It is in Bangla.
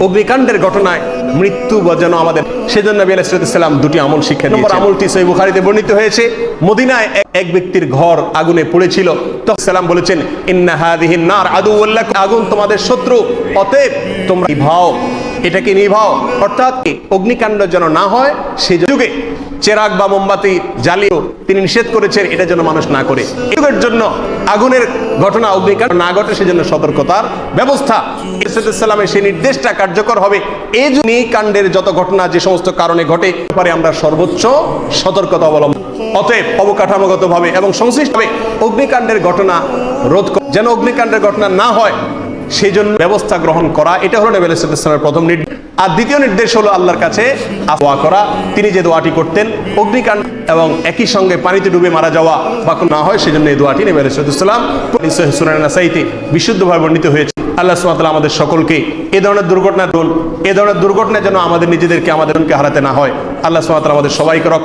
অগ্নিকাণ্ডের ঘটনায় মৃত্যু যেন আমাদের সেজন্য নবী আলাইসালাম দুটি আমল শিক্ষা নম্বর আমলটি সই বুখারিতে বর্ণিত হয়েছে মদিনায় এক- এক ব্যক্তির ঘর আগুনে পড়েছিল। তখন সালাম বলেছেন ইন্না হাদিহিন নার আদু আগুন তোমাদের শত্রু অতএব তোমরা নিভাও এটাকে নিভাও। অর্থাৎ অগ্নিকাণ্ড যেন না হয় সে যুগে চেরাগ বা মোমবাতি জ্বালিয়েও তিনি নিষেধ করেছেন, এটা যেন মানুষ না করে। যুগের জন্য আগুনের ঘটনা অগ্নিকাণ্ড না ঘটে, সেজন্য সতর্কতার ব্যবস্থা। ইসলামের সেই নির্দেশটা কার্যকর হবে। এই জন্য কাণ্ডের যত ঘটনা, যে সমস্ত কারণে ঘটে পারে আমরা সর্বোচ্চ সতর্কতা অবলম্বন অতএব অবকাঠামোগতভাবে এবং সংশ্লিষ্টভাবে অগ্নিকাণ্ডের ঘটনা রোধ যেন অগ্নিকাণ্ডের ঘটনা না হয় সেই জন্য ব্যবস্থা গ্রহণ করা, এটা হলো নবী আলাইসাল্লামের প্রথম নির্দেশ। আর দ্বিতীয় নির্দেশ হলো আল্লাহর কাছে দোয়া করা, তিনি যে দোয়াটি করতেন, অগ্নিকাণ্ড এবং একই সঙ্গে পানিতে ডুবে মারা যাওয়া বা কোনো না হয় সেই জন্য এই দোয়াটি নবী আলাইসাল্লাম সুনানাসাইতে বিশুদ্ধভাবে বর্ণিত হয়েছে। আল্লাহ সুমাতাল আমাদের সকলকে এ ধরনের দুর্ঘটনা দোল এ ধরনের দুর্ঘটনা যেন আমাদের নিজেদেরকে আমাদেরকে হারাতে না হয়। আল্লাহ সুমাতাল আমাদের সবাইকে